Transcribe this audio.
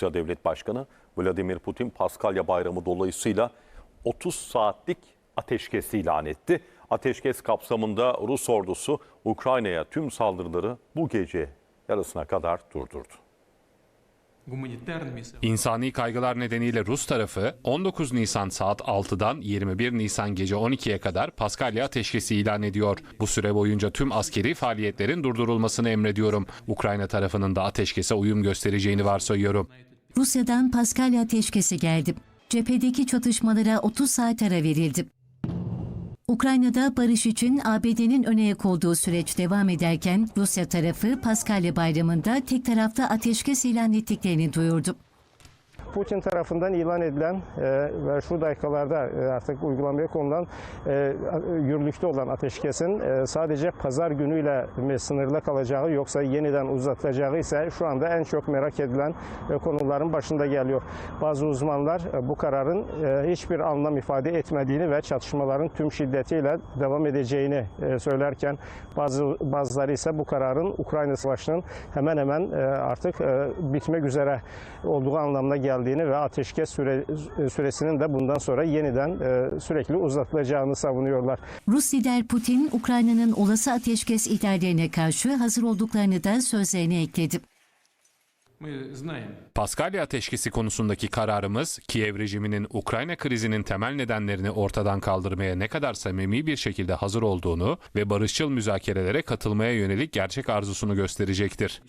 Rusya Devlet Başkanı Vladimir Putin Paskalya Bayramı dolayısıyla 30 saatlik ateşkesi ilan etti. Ateşkes kapsamında Rus ordusu Ukrayna'ya tüm saldırıları bu gece yarısına kadar durdurdu. İnsani kaygılar nedeniyle Rus tarafı 19 Nisan saat 6'dan 21 Nisan gece 12'ye kadar Paskalya ateşkesi ilan ediyor. Bu süre boyunca tüm askeri faaliyetlerin durdurulmasını emrediyorum. Ukrayna tarafının da ateşkese uyum göstereceğini varsayıyorum. Rusya'dan Paskalya ateşkesi geldi. Cephedeki çatışmalara 30 saat ara verildi. Ukrayna'da barış için ABD'nin öne olduğu süreç devam ederken Rusya tarafı Paskalya Bayramı'nda tek taraflı ateşkes ilan ettiklerini duyurdu. Putin tarafından ilan edilen e, ve şu dakikalarda e, artık uygulamaya konulan e, yürürlükte olan ateşkesin e, sadece pazar günüyle mi sınırlı kalacağı yoksa yeniden uzatılacağı ise şu anda en çok merak edilen e, konuların başında geliyor. Bazı uzmanlar e, bu kararın e, hiçbir anlam ifade etmediğini ve çatışmaların tüm şiddetiyle devam edeceğini e, söylerken bazı bazıları ise bu kararın Ukrayna Savaşı'nın hemen hemen e, artık e, bitmek üzere olduğu anlamına geldiğini ve ateşkes süre, e, süresinin de bundan sonra yeniden e, sürekli uzatılacağını savunuyorlar. Rus lider Putin, Ukrayna'nın olası ateşkes ihlallerine karşı hazır olduklarını da sözlerine ekledi. Paskalya ateşkesi konusundaki kararımız Kiev rejiminin Ukrayna krizinin temel nedenlerini ortadan kaldırmaya ne kadar samimi bir şekilde hazır olduğunu ve barışçıl müzakerelere katılmaya yönelik gerçek arzusunu gösterecektir.